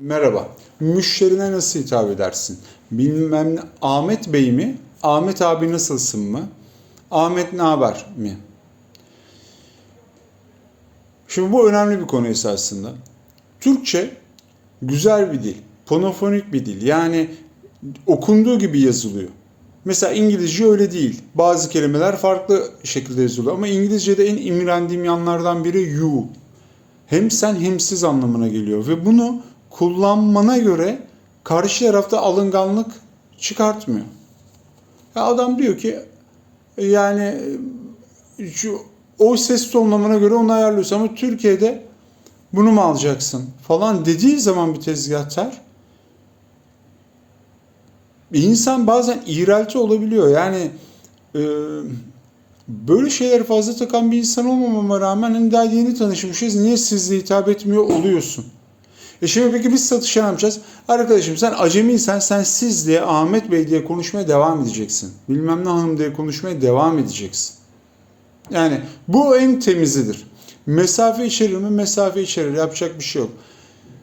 Merhaba. Müşterine nasıl hitap edersin? Bilmem Ahmet Bey mi? Ahmet abi nasılsın mı? Ahmet ne haber mi? Şimdi bu önemli bir konu esasında. Türkçe güzel bir dil. Ponofonik bir dil. Yani okunduğu gibi yazılıyor. Mesela İngilizce öyle değil. Bazı kelimeler farklı şekilde yazılıyor. Ama İngilizce'de en imrendiğim yanlardan biri you hem sen hem siz anlamına geliyor ve bunu kullanmana göre karşı tarafta alınganlık çıkartmıyor. Ya adam diyor ki yani şu o ses tonlamana göre onu ayarlıyorsun ama Türkiye'de bunu mu alacaksın falan dediği zaman bir tezgahtar bir insan bazen iğrelti olabiliyor. Yani e, böyle şeyleri fazla takan bir insan olmamama rağmen hani daha yeni tanışmışız. Niye sizle hitap etmiyor oluyorsun? E şimdi peki biz satışa ne yapacağız? Arkadaşım sen acemiysen sen siz diye Ahmet Bey diye konuşmaya devam edeceksin. Bilmem ne hanım diye konuşmaya devam edeceksin. Yani bu en temizidir. Mesafe içerir mi? Mesafe içerir. Yapacak bir şey yok.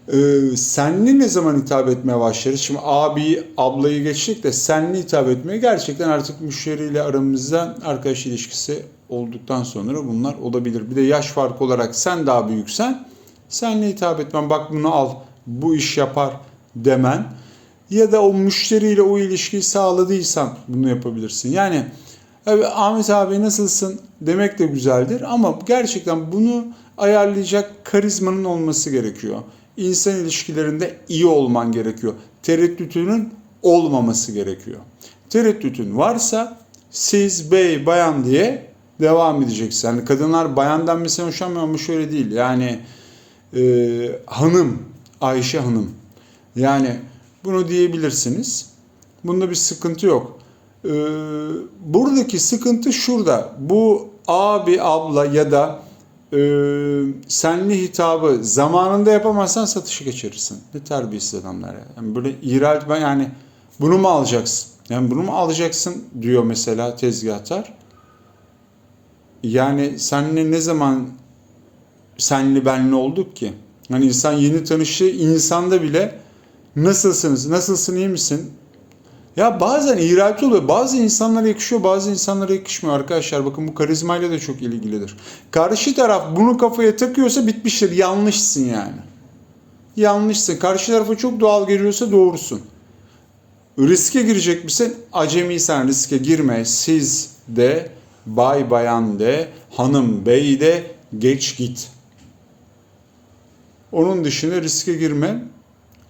Ee, senli ne zaman hitap etmeye başlarız? Şimdi abi, ablayı geçtik de senli hitap etmeye gerçekten artık müşteriyle aramızda arkadaş ilişkisi olduktan sonra bunlar olabilir. Bir de yaş farkı olarak sen daha büyüksen senle hitap etmen bak bunu al bu iş yapar demen ya da o müşteriyle o ilişkiyi sağladıysan bunu yapabilirsin. Yani evet, Ahmet abi nasılsın demek de güzeldir ama gerçekten bunu ayarlayacak karizmanın olması gerekiyor. İnsan ilişkilerinde iyi olman gerekiyor. Tereddütünün olmaması gerekiyor. Tereddütün varsa siz bey bayan diye devam edeceksin. Yani kadınlar bayandan mesela hoşlanmıyor ama şöyle değil. Yani e, hanım, Ayşe hanım. Yani bunu diyebilirsiniz. Bunda bir sıkıntı yok. Ee, buradaki sıkıntı şurada. Bu abi, abla ya da e, senli hitabı zamanında yapamazsan satışı geçirirsin. Ne terbiyesiz adamlar ya. Yani böyle iğrelt ben yani bunu mu alacaksın? Yani bunu mu alacaksın diyor mesela tezgahtar. Yani senle ne zaman senli benli olduk ki? Hani insan yeni tanıştığı insanda bile nasılsınız, nasılsın iyi misin? Ya bazen iğrenç oluyor. Bazı insanlara yakışıyor, bazı insanlara yakışmıyor arkadaşlar. Bakın bu karizmayla da çok ilgilidir. Karşı taraf bunu kafaya takıyorsa bitmiştir. Yanlışsın yani. Yanlışsın. Karşı tarafa çok doğal geliyorsa doğrusun. Riske girecek misin? Acemiysen riske girme. Siz de, bay bayan de, hanım bey de geç git. Onun dışında riske girme.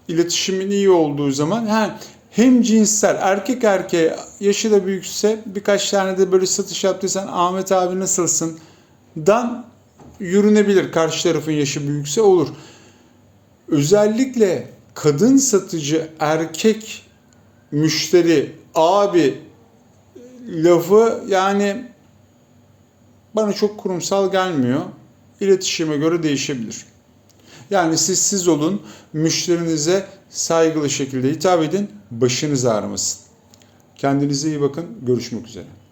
İletişimin iyi olduğu zaman ha, hem cinsler erkek erkeğe yaşı da büyükse birkaç tane de böyle satış yaptıysan Ahmet abi nasılsın dan yürünebilir. Karşı tarafın yaşı büyükse olur. Özellikle kadın satıcı erkek müşteri abi lafı yani bana çok kurumsal gelmiyor. İletişime göre değişebilir. Yani siz siz olun, müşterinize saygılı şekilde hitap edin, başınız ağrımasın. Kendinize iyi bakın, görüşmek üzere.